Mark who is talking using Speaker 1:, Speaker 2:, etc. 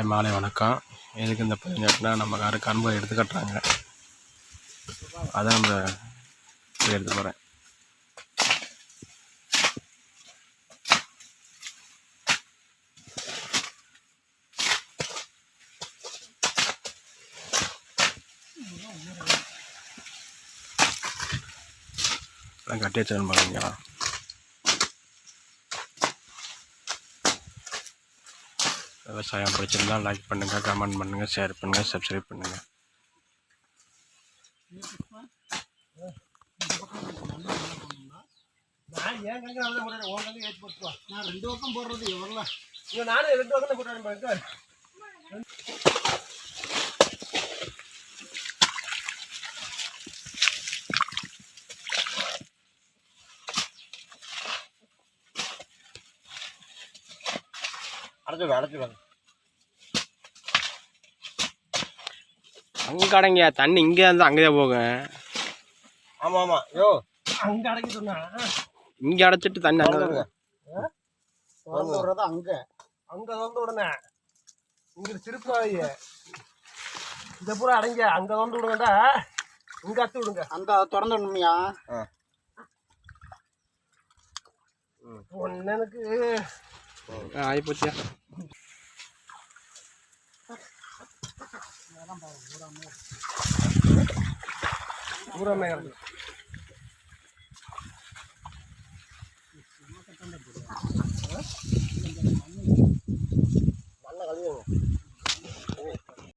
Speaker 1: மாலை வணக்கம். எதுக்கு இந்த பதினெட்டுனா நம்ம யாரும் கரும்பு எடுத்து கட்டுறாங்க அதான் நம்ம எடுத்து போகிறேன் கட்டி வச்சிருன்னு பாருங்க. விவசாயம் பிடிச்சிருந்தா லைக் பண்ணுங்கள் கமெண்ட் பண்ணுங்கள் ஷேர் பண்ணுங்கள் சப்ஸ்கிரைப் பண்ணுங்கள்
Speaker 2: நான் ஏன் கங்க நல்லா போடுறேன்? உன் கங்க ஏற்றி போட்டு வா நான் ரெண்டு பக்கம் போடுறது எவ்வளோ இங்கே நானும் ரெண்டு பக்கம் போட்டுறேன் பாருங்க அடைச்சு அடைச்சுடுவாங்க
Speaker 1: அங்கே அடங்கியா? தண்ணி இங்கே இருந்து அங்கேயே போகும்
Speaker 2: ஆமாம் ஆமாம் யோ. அங்கே அடைக்க சொன்னா?
Speaker 1: இங்கே அடைச்சிட்டு தண்ணி அங்கே
Speaker 2: திறந்து விடுறது அங்கே? அங்கே வந்து விடுங்க இங்கே திருப்பாவைய இந்த பூரா அடைங்க அங்கே வந்து விடுங்கடா. இங்கே அத்து விடுங்க.
Speaker 3: அந்த திறந்து விடணுமியா
Speaker 2: ஒன்னனுக்கு
Speaker 1: ஆகிப்போச்சியா